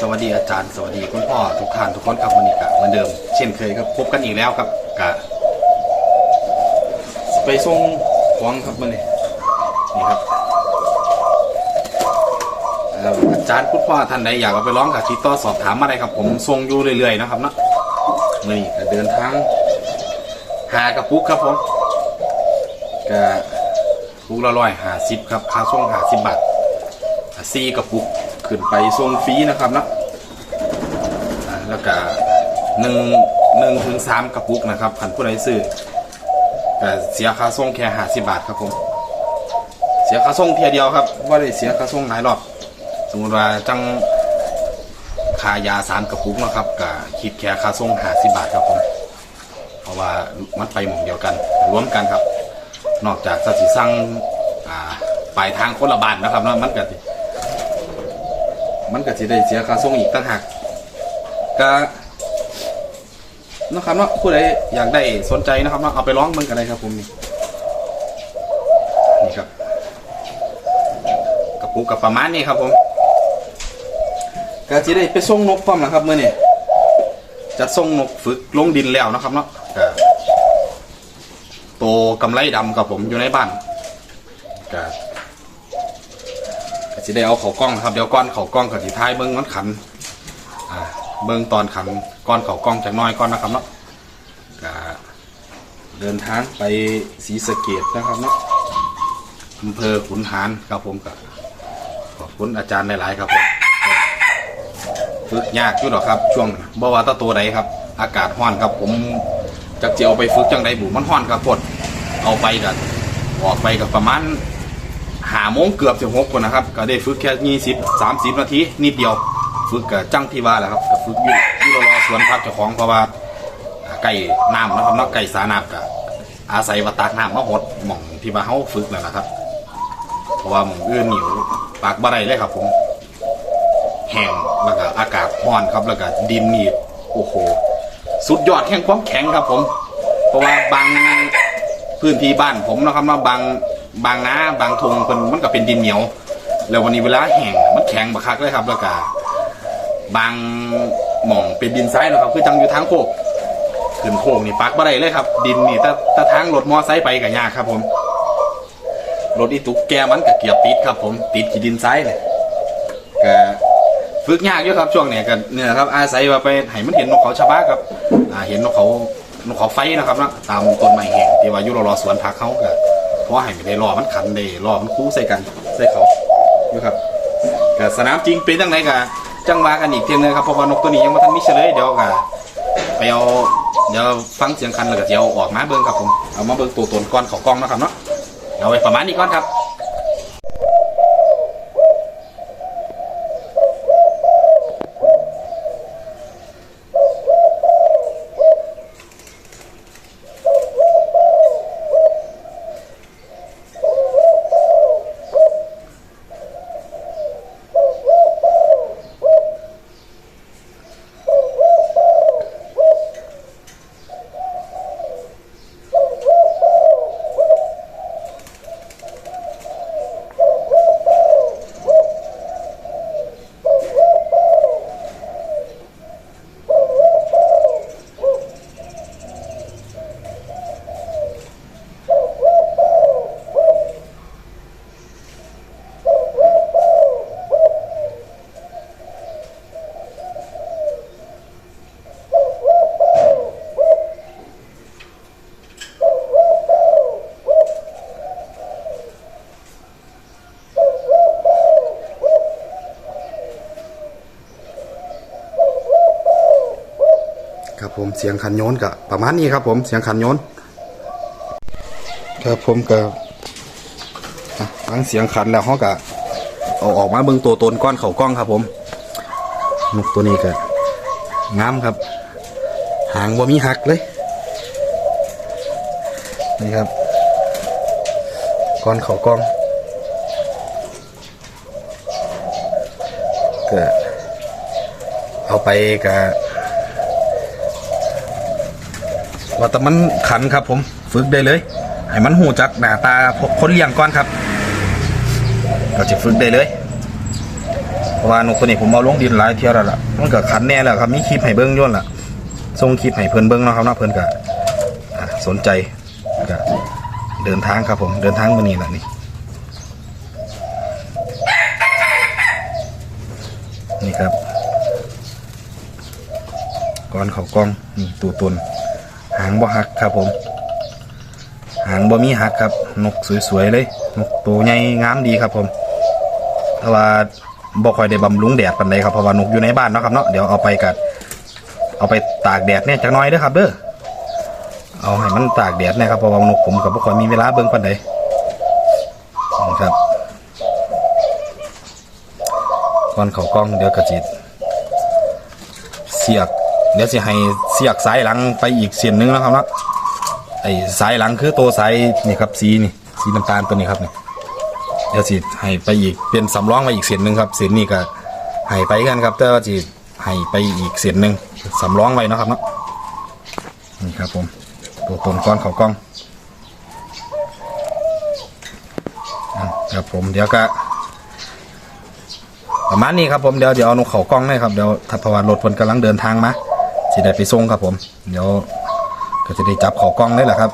สวัสดีอาจารย์สวัสดีคุณพ่อทุกท่านทุกคนครับวันนี้กะเหมือนเดิม เช่นเคยครับพบกันอีกแล้วครับกะไปส่งของครับมื่อนี้นี่ครับอาจารย์คุณพ่อท่านใดอยากเอาไปร้องกับติดต่อสอบถามมาได้ครับ ผมส่งอยู่เรื่อยๆนะครับเนาะนี้ก็เดินทางหากระปุกครับผมกะปุกละร้อยหาสิบครับค่าส่งหาสิบบาทซีกระปุก ขึ้นไปทรงฟรีนะครับนะอ่าแล้วก็หนึ่งหนึ่งถึงสามกระปุกนะครับขันผู้ใดซื้อก็เสียค่าส่งแค่ห้าสิบบาทครับผม เสียค่าส่งเพียเดียวครับว่าได้เสียค่าส่งหลายรอบสมมติว่าจังคายาสามกระปุกนะครับก็คิดแค่ค่าส่งห้าสิบบาทครับผมเพราะว่ามันไปหม่องเดียวกันรวมกันครับ นอกจากจะสิสั่งปลายทางคนละบาทนะครับนาะมันก็ มันก็จะได้เสียค่าส่งอีกต่างหากก็นะครับเนาะผู้ใดอยากได้สนใจนะครับเนาะเอาไปร้องมันกันเลยครับผมนี่นี่ครับกระปุกกับประมาณนี้ครับผมก็จะได้ไปส่งนกพร้อมนะครับเมื่อนี้จะส่งนกฝึกลงดินแล้วนะครับเนาะก็โตกำไรดำกับผมอยู่ในบ้านก็ก็ สิได้เอาเขากล้องนะครับเดี๋ยวก้อนเขากล้องกับสีท้ายเบิ้งมันขันอ่าเบิ้งตอนขันก้อนเขากล้องจากน้อยก้อนนะครับเนาะก็เดินทางไปศรีสะเกดนะครับเนาะอำเภอขุนหารครับผมก็ขอบคุณอาจารย์หลายๆครับผมฝึกยากอยู่หรอกครับ ช่วงบ่ว่าแตะตัวใดครับ อากาศร้อนครับ ผมจากจะเอาไปฝึกจังใดบุมันร้อนครับพดเอาไปกันออกไปกับประมาณ หาโมงเกือบสิบหกคนนะครับ ก็ได้ฝึกแค่ยี่สิบสามสิบนาทีนิดเดียว ฝึกกับจังที่ว่าแหละครับก็ฝึกอยู่ที่รอสวนพักเจ้าของเพราะว่าไก่น้ำนะครับนาะไก่สาน้ำกับอาศัยวัตากน้ำมาหดหม่องที่ว่าเขาฝึกนั่นแหละครับ เพราะว่าหม่องอื่นหนียวปากบ่ได้เลยครับ ผมแห้งแล้วก็อากาศร้อนครับแล้วก็ดินนี่โอ้โหสุดยอดแห่งความแข็งครับผม เพราะว่าบางพื้นที่บ้านผมนะครับว่าบาง บางนาบางทงเป็นมันก็เป็นดินเหนียว แล้ววันนี้เวลาแห้งมันแข็งบักคักเลยครับแล้วก็บางหม่องเป็นดินทรายนะครับคือจังอยู่ทางโคกขึ้นโคกนี่ปักบ่ได้เลยครับ ดินนี่ถ้าถ้าทางรถมอไซค์ไปก็ยากครับผมรถอีตุกแกมันก็เกียบติดครับ ผมติดขี้ดินทรายเลยก็ฝึกยากอยู่ครับช่วงเนี้ยก็เนี่ยครับอาศัยว่าไปให้มันเห็นนกเขาชะบาครับอาเห็นนกเขานกเขาไฟนะครับนะตามต้นไม้แห้งที่ว่าอยู่รอสวนผักเขาก็ เพราะให้ไม่ได้รอมันขันได้รอมันคู่ใส่กันใส่เขาอยู่ครับก็สนามจริงเป็นตั้งไรก็จังว่ากันอีกเทียงนึงครับเพราะว่านกตัวนี้ยังไม่ทันมิเฉลยเดี๋ยวก็ไปเอาเดี๋ยวฟังเสียงคันแล้วก็เดี๋ยวออกมาเบิ้งครับผมเอามาเบิ้งตัวตนก้อนเขากล้องนะครับเนาะเอาไว้ประมาณนี้ก่อนครับ ผมเสียงขันโยนกับประมาณนี้ครับ ผมเสียงขันโยนครับผมก็อะฟังเสียงขันแล้วเขาก็เอาออกมาเบิ่งตัวตนก้อนเข่ากล้องครับ ผมนกตัวนี้ก็งามครับ หางบ่ามีหักเลยนี่ครับก้อนเข่ากล้องก็เอาไปกับ ว่าแต่มันขันครับผมฝึกได้เลย ให้มันหูจักหน้าตาคนเลี้ยงก่อนครับก็จะฝึกได้เลยเพราะว่านกตัวนี้ผมเอาลงดินหลายเที่ยวแล้วล่ะมันก็ขันแน่แล้วครับมีคลิปให้เบิ้งย้อนล่ะส่งคลิปให้เพิ่นเบิ้งนะครับนาะเพิ่นก็อะสนใจก็เดินทางครับผมเดินทางมานี่แหละนี่นี่ครับก้อนเขากล้องนี่ตัวตนางบ่หักครับผม หางบ่มีหักครับ นกสวยๆเลย นกตัวใหญ่งามดีครับผมแต่ว่าบ่ค่อยได้บำรุงแดดปานใดครับเพราะว่านกอยู่ในบ้านเนาะครับเนาะเดี๋ยวเอาไปกัดเอาไปตากแดดเนี่ยจักน่อยเด้อครับเด้อเอาให้มันตากแดดเนะครับเพราะว่านกผมกับบ่ค่อยมีเวลาเบิ่งปานใดนะครับก่อนเขากล้องเดี๋ยวกระจิตเสียก เดี๋ยวสิให้เสียกสายหลังไปอีกเส้นหนึงแล้วครับนะไอ้สายหลังคือตัวสายนี่ครับสีนี่สีน้ำตาลตัวนี้ครับนี่เดี๋ยวสิให้ไปอีกเป็นสำรองไปอีกเส้นหนึ่งครับเส้นนี้ก็ให้ไปกันครับ แต่ว่าสิให้ไปอีกเส้นหนึ่งสำรองไว้นะครับเนาะนี่ครับผมตัวตนก้อนเขากล้องอะครับผมเดี๋ยวก็ประมาณนี้ครับผมเดี๋ยวเดี๋ยวเอานกเขากล้องให้ครับเดี๋ยวทัพพวารถคนกำลังเดินทางมา สิได้ไปส่งครับผม เดี๋ยวก็จะได้จับเขากล้องได้แหละครับ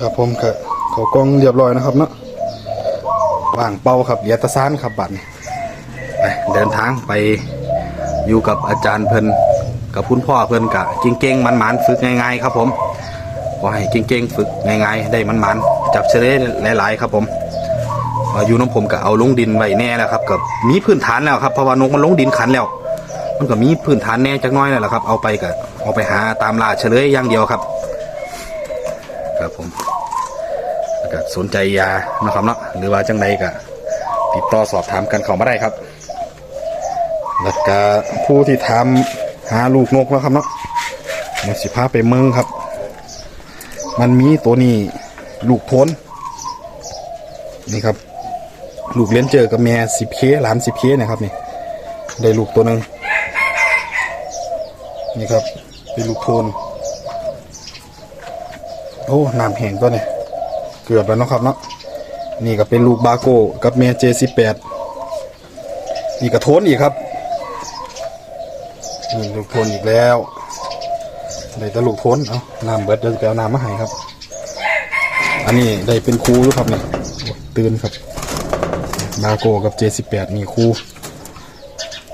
ครับผมก็เขากล้องเรียบร้อยนะครับเนาะว่างเป้าครับเหลียตะซานครับบัตรไปเดินทางไปอยู่กับอาจารย์เพิ่นกับคุณพ่อเพิ่นกะเก่งๆมันๆฝึกง่ายๆครับผมขอให้เก่งๆฝึกง่ายๆได้มันๆจับเฉลยหลายๆครับผมอยู่น้ำผมก็เอาลงดินไว้แน่แล้วครับกับมีพื้นฐานแล้วครับเพราะว่านกมันลงดินขันแล้ว มันก็มีพื้นฐานแน่จักน้อยนั่นแหละครับ เอาไปก็เอาไปหาตามลาเฉลยอย่างเดียวครับ ครับผมก็สนใจยานะครับเนาะหรือว่าจังใดก็ติดต่อสอบถามกันเข้ามาได้ครับ แล้วก็ผู้ที่ทำหาลูกนกนะครับเนาะมาสิพาไปเมืองครับ มันมีตัวนี้ลูกทนนี่ครับ ลูกเลี้ยนเจอกับแม่สิบเคหลานสิบเคนะครับนี่ได้ลูกตัวหนึ่ง นี่ครับ เป็นลูกโทนโอ้น้ำแห้งตัวเนี่ยเกือบแล้วนะครับเนาะนี่ก็เป็นลูกบาโก้กับเมเจสิบแปดนี่ก็โทนอีกครับนี่ลูกโทนอีกแล้วได้แต่ลูกโทนเอาน้ำเบิดเดี๋ยวจะไปเอาน้ำมาให้ครับ อันนี้ได้เป็นครูอยู่ครับเนี่ยตื่นครับบาโก้กับเจสิบแปดนี่ครู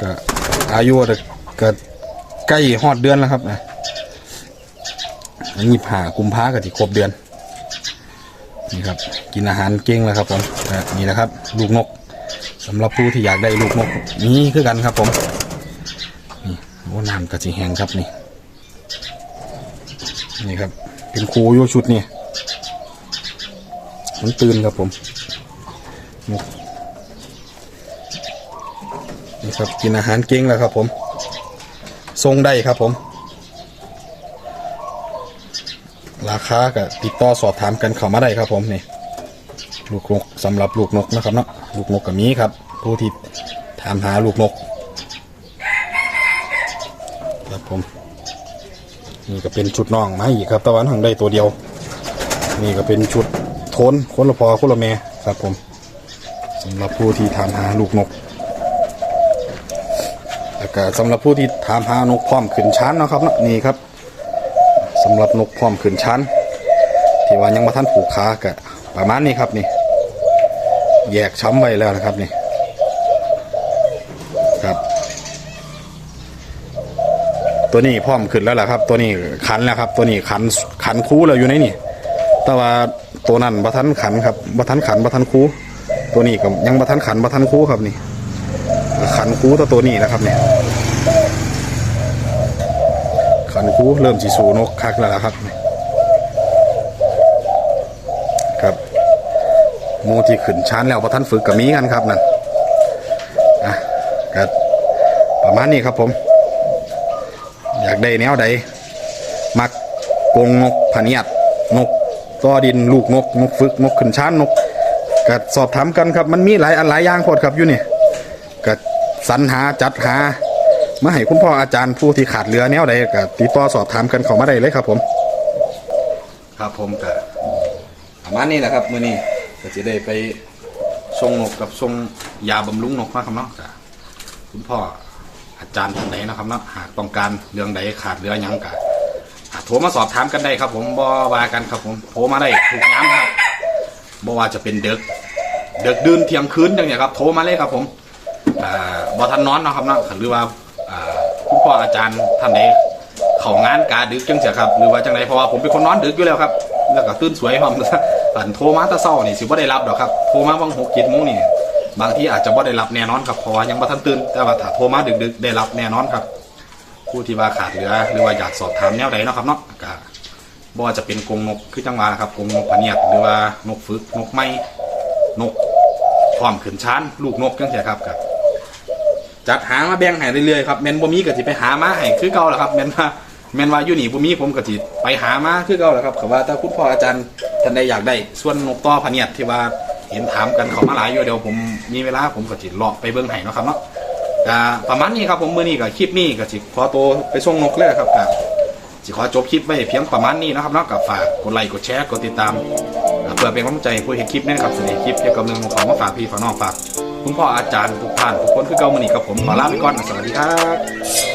ก็อายุก็ ใกล้ฮอดเดือนแล้วครับนะอันนี้ผ่ากุมภาก็ที่ครบเดือนนี่ครับ กินอาหารเก่งแล้วครับผมนี่นะครับ ลูกนกสำหรับผู้ที่อยากได้ลูกนกนี่คือกันครับผมนี่โอ้น้ำกระจิแหงครับนี่ นี่ครับ เป็นครูโยชุดนี่มันตื่นครับผมนกนี่ครับกินอาหารเก่งแล้วครับผม ทรงได้ครับผม ราคาก็ติดต่อสอบถามกันเข้ามาได้ครับผมนี่ลูกนกสำหรับลูกนกนะครับเนาะลูกนกกับมีครับ ผู้ที่ถามหาลูกนก ครับผม นี่ก็เป็นชุดน้องมาอีกครับตะวันหังได้ตัวเดียว นี่ก็เป็นชุดโทนคนละพอคนละแม่ครับผมสำหรับผู้ที่ถามหาลูกนก ก็สำหรับผู้ที่ถามหานกพร้อมขึ้นชั้นนะครับนี่ครับสำหรับนกพร้อมขึ้นชั้น ที่ว่ายังมาท่านผูกขาก็ประมาณนี้ครับนี่ แยกช้ำไว้แล้วนะครับนี่ครับ ตัวนี้พร้อมขึ้นแล้วล่ะครับ ตัวนี้ขันแล้วครับ ตัวนี้ขันขันคูแล้วอยู่ในนี่แต่ว่าตัวนั้นบัทันขันครับบัทันขันบัทันคูตัวนี้ก็ยังบัทันขันบัทันคูครับนี่ ขันคูตัวตัวนี้นะครับเนี่ยขันคูเริ่มสีสูนกคักแล้วละครับครับโมที่ขึ้นชั้นแล้วพอท่านฝึกกับมีกันครับนั่นอะก็ประมาณนี้ครับผม อยากได้แนวใดมักกงนกพะเนียดนกต่อดินลูกนกนกฝึกนกขึ้นชั้นนกก็สอบถามกันครับมันมีหลายอันหลายอย่างโคตรครับอยู่นี่ก็ สรรหาจัดหา มาให้คุณพ่ออาจารย์ผู้ที่ขาดเรือแนวใดก็ติดต่อสอบถามกันเข้ามาได้เลยครับ ผมครับผมก็ประมาณนี้แหละครับมื้อนี้ก็จะได้ไปทรงนกกับทรงยาบำรุงนกนะครับเนาะก็คุณพ่ออาจารย์ท่านใดนนะครับเนาะหากต้องการเรื่องใดขาดเหลือหยังก็อ่าโทรมาสอบถามกันได้ครับ ผมบ่ว่ากันครับ ผมโทรมาได้ทุกย้ำครับบ่ว่าจะเป็นเด็กเด็กดื่นเที่ยงคืนอย่างเนี้ยครับ โทรมาเลยครับผม อ่าบ่ทันนอนเนาะครับเนาะหรือว่าอ่าคุณพ่ออาจารย์ท่านใดเขางานกาดึกจังเสียครับหรือว่าจังไรเพราะว่าผมเป็นคนนอนดึกอยู่แล้วครับ แล้วก็ตื่นสวยพร้อมปั่นโทรมาแตะเศร้านี่สิบ่ได้รับดอกครับโทรมาวังหกเจ็ดโมงนี่บางที่อาจจะบ่ได้รับแน่นอนครับเพราะว่ายังบ่ทันตื่นแต่ว่าถ้าโทรมาดึกๆได้รับแน่นอนครับ ผู้ที่ว่าขาดเหลือหรือว่าอยากสอบถามแนวใดเนาะครับเนาะก็บ่ว่าจะเป็นกรงนกคือจังหวะนะครับกรงนกพะเนียดหรือว่านกฝึกนกไม้นกพร้อมขึ้นชานลูกนกจังเสียครับกับ จัดหามาแบ่งให้เรื่อยๆครับแมนบ่มีก็สิไปหามาให้คือเก่าแหละครับแมนว่าแมนว่าอยู่นี่บ่มีผมก็สิไปหามาคือเก่าแหละครับก็ว่าถ้าคุณพ่ออาจารย์ท่านใดอยากได้ ส่วนนกต่อพะเนียดที่ว่าเห็นถามกันเขามาหลายอยู่เดี๋ยวผมมีเวลาผมก็สิเลาะไปเบิ่งให้เนาะครับเนาะก็ประมาณนี้ครับผมมื้อนี้ก็คลิปนี้ก็สิขอตัวไปส่งนกเลยครับก็สิขอจบคลิปไว้เพียงประมาณนี้นะครับเนาะก็ฝากกดไลค์กดแชร์กดติดตามเพื่อเป็นกำลังใจผู้เห็นคลิปนี้นะครับเสนอคลิปเกี่ยวกับเรื่องของมาฝากพี่ฝากน้องฝาก คุณพ่ออาจารย์ทุกท่านทุกคนคือเก่ามณีกับผมขอลาไปก่อนสวัสดีครับ